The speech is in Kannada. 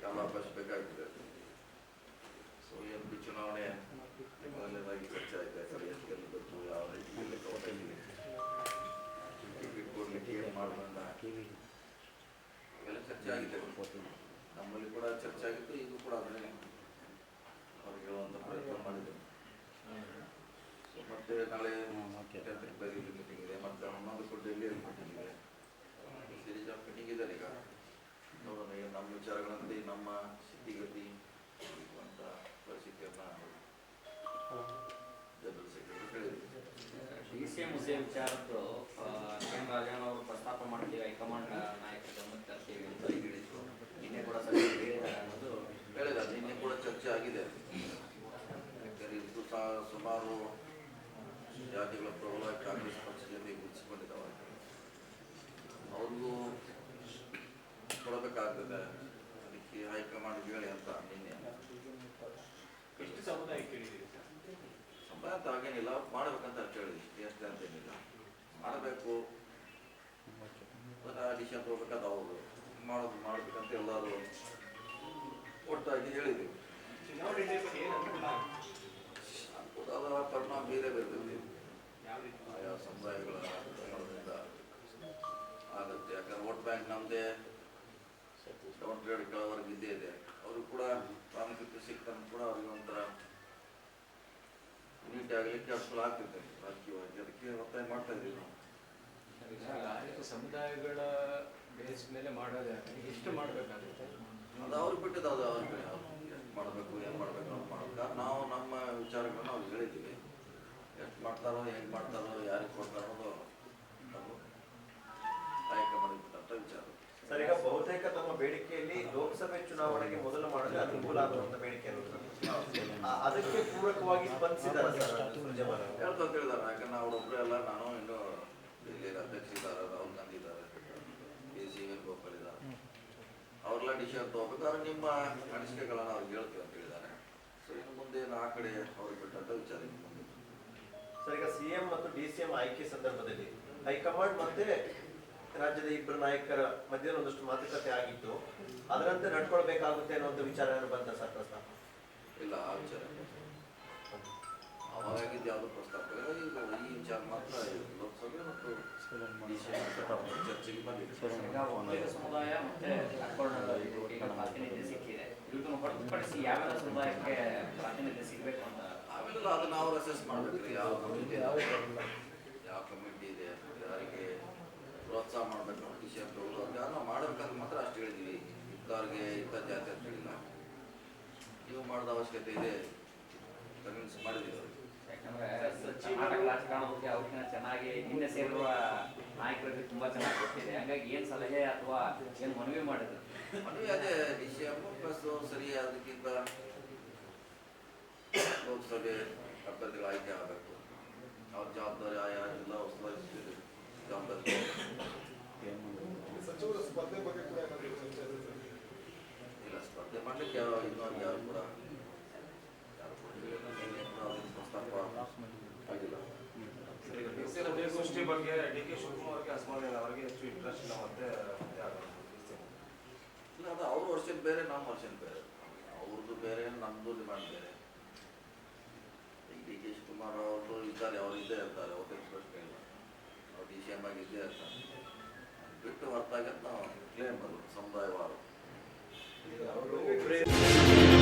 ಕಾಲಾವಕಾಶ ಬೇಕಾಗ್ತದೆ ಸೊ ಚುನಾವಣೆ ಮೊದಲನೇದಾಗಿ ಅವಕಾಶ ಇದೆ ಟಿಕೆಟ್ ಇವೆಲ್ಲ ಚರ್ಚೆ ಆಗಿದೆ ನಮ್ಮಲ್ಲಿ ಕೂಡ ಚರ್ಚೆ ಆಗಿತ್ತು ಇದು ಕೂಡ ಅದನ್ನೇ ಅವ್ರಿಗೆ ಒಂದು ಪ್ರಯತ್ನ ಮಾಡಿದ್ರು ಸೊ ಮತ್ತೆ ನಾಳೆ ಬೇರೆ ಮೀಟಿಂಗ್ ಇದೆ ಮತ್ತೆ ಹನ್ನೊಂದು ಡೆಲ್ಲಿ ಮೀಟಿಂಗ್ ಇದೆ ಸೀರೀಸ್ ಆಫ್ ಮೀಟಿಂಗ್ ಇದೆ ಈಗ ನೋಡೋಣ ಈಗ ನಮ್ಮ ವಿಚಾರಗಳಂತೆ ನಮ್ಮ ಸ್ಥಿತಿಗತಿ ಅಂತ ಪರಿಸ್ಥಿತಿಯನ್ನ ಜನರಲ್ ಸೆಕ್ರೆಟರಿ ಹೇಳಿದ್ರು ಡಿ ಸಿ ಎಂ ಹುದ್ದೆ ವಿಚಾರದ್ದು ಎಂ ರಾಜಣ್ಣ ಅವರು ಪ್ರಸ್ತಾಪ ಮಾಡ್ತೀವಿ ಹೈಕಮಾಂಡ್ ನಾಯಕರ ಗಮನಕ್ಕೆ ತರ್ತೀವಿ ಅಂತ ಹೇಳಿದ್ರು. ನಿನ್ನೆ ಕೂಡ ಸಭೆ ಹೇಳಿದ್ದಾರೆ ಅನ್ನೋದು ಹೇಳಿದ ನಿನ್ನೆ ಕೂಡ ಚರ್ಚೆ ಆಗಿದೆ. ಯಾಕಂದ್ರೆ ಇದು ಸಹ ಸುಮಾರು ಜಾತಿಗಳ ಪ್ರಬಲ ಕಾಂಗ್ರೆಸ್ ಪಕ್ಷದಲ್ಲಿ ಗುರುತಿಸಿಕೊಂಡಿದ್ದಾವೆ. ಅವ್ರಿಗೂ ಕೊಡಬೇಕಾಗ್ತದೆ. ಅದಕ್ಕೆ ಹೈಕಮಾಂಡ್ ಹೇಳಿ ಅಂತ ನಿನ್ನೆ. ಎಷ್ಟು ಸಮುದಾಯ ಕೇಳಿದ್ದೀರಿ ಸರ್? ಸಂಬಳ ಅಂತ ಹಾಗೇನಿಲ್ಲ ಮಾಡ್ಬೇಕಂತ ಅಂತ ಹೇಳಿದ್ವಿ ಎಷ್ಟು ಅಂತೇನಿಲ್ಲ. ಮಾಡಬೇಕು. ಡಿಸಿಷನ್ ತಗೋಬೇಕಾದ ಅವರು ಮಾಡೋದು ಮಾಡಬೇಕಂತ ಎಲ್ಲರೂ ಒಟ್ಟಾಗಿ ಹೇಳಿದ್ವಿ. ಅದರ ಪರಿಣಾಮ ಬೇರೆ ಬೇರೆ ಯಾವ ರೀತಿ? ಆಯಾ ಸಮುದಾಯಗಳ ಆಗುತ್ತೆ. ಯಾಕಂದ್ರೆ ವೋಟ್ ಬ್ಯಾಂಕ್ ನಮ್ಮದೇ ಗ್ರೇಡ್ ಕೆಳವರೆಗೆ ಇದ್ದೇ ಇದೆ. ಅವರು ಕೂಡ ಪ್ರಾಮುಖ್ಯತೆ ಸಿಕ್ಕಂತ ಕೂಡ ಅವ್ರಿಗೆ ಒಂಥರ ನೀಟ್ ಆಗಲಿಕ್ಕೆ ಅನುಕೂಲ ಆಗ್ತಿದೆ ರಾಜಕೀಯವಾಗಿ ಅದಕ್ಕೆ ಒತ್ತಾಯ ಮಾಡ್ತಾ ಇದ್ದೀವಿ ನಾವು. ಸಮುದಾಯಗಳ ಬೇಸ್ ಮೇಲೆ ಮಾಡೋದೇ ಎಷ್ಟು ಮಾಡಬೇಕಾಗುತ್ತೆ? ಅದು ಅವ್ರಿಗೆ ಬಿಟ್ಟಿದ್ದು ಅದು ಅವ್ರ ಅವ್ರು ಎಷ್ಟು ಮಾಡಬೇಕು ಏನು ಮಾಡಬೇಕು ಅಂತ ಮಾಡ್ಬೇಕು ನಾವು ನಮ್ಮ ವಿಚಾರಗಳನ್ನ ಅವ್ರಿಗೆ ಹೇಳಿದ್ದೀವಿ. ಎಷ್ಟು ಮಾಡ್ತಾರೋ ಹೆಂಗ್ ಮಾಡ್ತಾರೋ ಯಾರಿಗೆ ಕೊಡ್ತಾರೋ ಅದು ಚುನಾವಣೆಗೆ ಮೊದಲು ಮಾಡಲು ಅನುಕೂಲ ಆಗುವಂತ ಬೇಡಿಕೆ ಅದಕ್ಕೆ ಪೂರಕವಾಗಿ ಸ್ಪಂದಿಸಿದ್ದಾರೆ ಸರ್. ಯಾಕಂದ್ರೆ ನಾನು ಇನ್ನು ಇಲ್ಲಿ ಅಧ್ಯಕ್ಷ ಇದ್ದಾರೆ ರಾಹುಲ್ ಗಾಂಧಿ ಇದ್ದಾರೆ ಕೆ ಸಿ ವೇಣುಗೋಪಾಲ್ ಇದ್ದಾರೆ. ಅವರೆಲ್ಲ ಡಿಸಿಷನ್ ತಗೋಬೇಕಾದ್ರೆ ನಿಮ್ಮ ಅನಿಸಿಕೆಗಳನ್ನ ಅವ್ರಿಗೆ ಹೇಳ್ತೀವಿ ಅಂತ ಹೇಳಿದ್ದಾರೆ. ಸೊ ಇನ್ನು ಮುಂದೆ ಏನು ಆ ಕಡೆ ಅವ್ರಿಗೆ ಬಿಟ್ಟಂತ ವಿಚಾರ ಇನ್ನು ಮುಂದೆ. ಸರ್ ಈಗ ಸಿಎಂ ಮತ್ತು ಡಿಸಿಎಂ ಆಯ್ಕೆ ಸಂದರ್ಭದಲ್ಲಿ ಹೈಕಮಾಂಡ್ ಮತ್ತೆ ರಾಜ್ಯದ ಇಬ್ಬರು ನಾಯಕರ ಮಧ್ಯೆ ಒಂದಷ್ಟು ಮಾತುಕತೆ ಆಗಿತ್ತು. ಅದರಂತೆ ನಡ್ಕೊಳ್ಬೇಕಾಗುತ್ತೆ ಒಂದು ವಿಚಾರ ಏನು ಬಂತ ಸರ್ ಪ್ರಸ್ತಾಪ? ಇಲ್ಲ ಆ ವಿಚಾರ ಅವಾಗಿದ್ದು ಯಾವುದು ಪ್ರಸ್ತಾಪ ಇಲ್ಲ. ಈಗ ಈ ವಿಚಾರ ಮಾತ್ರ ಲೋಕಸಭೆ ಮತ್ತು ಚರ್ಚೆಗೆ ಬಂದಿದೆ. ಸಮುದಾಯ ಮತ್ತೆ ಪ್ರಾತಿನಿಧ್ಯ ಸಿಕ್ಕಿದೆ. ಇದನ್ನು ಹೊರತುಪಡಿಸಿ ಯಾವೆಲ್ಲ ಸಮುದಾಯಕ್ಕೆ ಪ್ರಾತಿನಿಧ್ಯ ಸಿಗಬೇಕು ಅಂತ? ಆಮೇಲೆ ಅದನ್ನ ಅವ್ರು ಅಸೆಸ್ ಮಾಡ್ಬೇಕು. ಯಾವ ಕಮಿಟಿ ಯಾವ ಕಮಿಟಿ ಇದೆ ಪ್ರೋತ್ಸಾಹ ಮಾಡಬೇಕು ಅವ್ರಿಗೆ ಯಾರೋ ಮಾಡಬೇಕಂತ ಮಾತ್ರ ಅಷ್ಟು ಹೇಳಿದ್ದೀವಿ ಇಂಥವ್ರಿಗೆ ಇಂಥ ಜಾತಿ ಅಂತ ಹೇಳಿಲ್ಲ. ನೀವು ಮಾಡೋದ ಅವಶ್ಯಕತೆ ಇದೆ. ಕನ್ವಿನ್ಸ್ ಮಾಡಿದ್ದೀವಿ ಅವ್ರಿಗೆ ಯಾಕಂದ್ರೆ ಕರ್ನಾಟಕ ಚೆನ್ನಾಗಿ ನಿನ್ನೆ ಸೇರಿರುವ ನಾಯಕರಿಗೆ ತುಂಬಾ ಚೆನ್ನಾಗಿ ಗೊತ್ತಿದೆ. ಹಂಗಾಗಿ ಏನ್ ಸಲಹೆ ಅಥವಾ ಏನು ಮನವಿ ಮಾಡಿದ್ರು? ಮನವಿ ಅದೇ ಡಿ ಸಿ ಎಂ ಪ್ಲಸ್ ಸರಿ ಅದಕ್ಕಿಂತ ಲೋಕಸಭೆ ಅಭ್ಯರ್ಥಿಗಳು ಆಯ್ಕೆ ಆಗಬೇಕು. ಅವ್ರ ಜವಾಬ್ದಾರಿ ಆಯಾ ಜಿಲ್ಲಾ ಉಸ್ತುವಾರಿ ಜವಾಬ್ದಾರಿ ಸಚಿವರ ಸ್ಪರ್ಧೆ ಬಗ್ಗೆ ಕೂಡ ಏನಾದರೂ ಚರ್ಚೆ ಆಗಿದೆ ಸರ್? ಇಲ್ಲ ಸ್ಪರ್ಧೆ ಮಾಡಲಿಕ್ಕೆ ಯಾವ ಇನ್ನೊಂದು ಯಾರು ಕೂಡ ಯಾರು ಆಗಿಲ್ಲ ಡಿಸಿಎಂ ಬಗ್ಗೆ ಡಿ ಕೆ ಶಿವಕುಮಾರ್ಗೆ ಅಸ್ಮಾನಿಯನ್ ಅವರಿಗೆ ಹೆಚ್ಚು ಇಂಟ್ರೆಸ್ಟ್ ಇಲ್ಲ ಮತ್ತೆ. ಇಲ್ಲ ಅದು ಅವ್ರ ವರ್ಷದ ಬೇರೆ ನಮ್ಮ ವರ್ಷದ ಬೇರೆ. ಅವ್ರದ್ದು ಬೇರೆ ನಮ್ಮದು ಡಿಮಾಂಡ್ ಬೇರೆ. ಈಗ ಡಿ ಕೆ ಶಿವಕುಮಾರ್ ಅವರು ಇದ್ದಾರೆ, ಅವ್ರು ಇದ್ದೇ ಇರ್ತಾರೆ ಅವ್ರಿಗೆ ಪ್ರಶ್ನೆ ಇಲ್ಲ. ಅವ್ರು ಡಿ ಸಿ ಎಂ ಆಗಿ ಇದ್ದೇ ಇರ್ತಾರೆ. ಬಿಟ್ಟು ಹೊರತಾಗಿ ನಾವು ಕ್ಲೇಮ್ ಅದು, ಸಮುದಾಯವಾದ. Obrigado.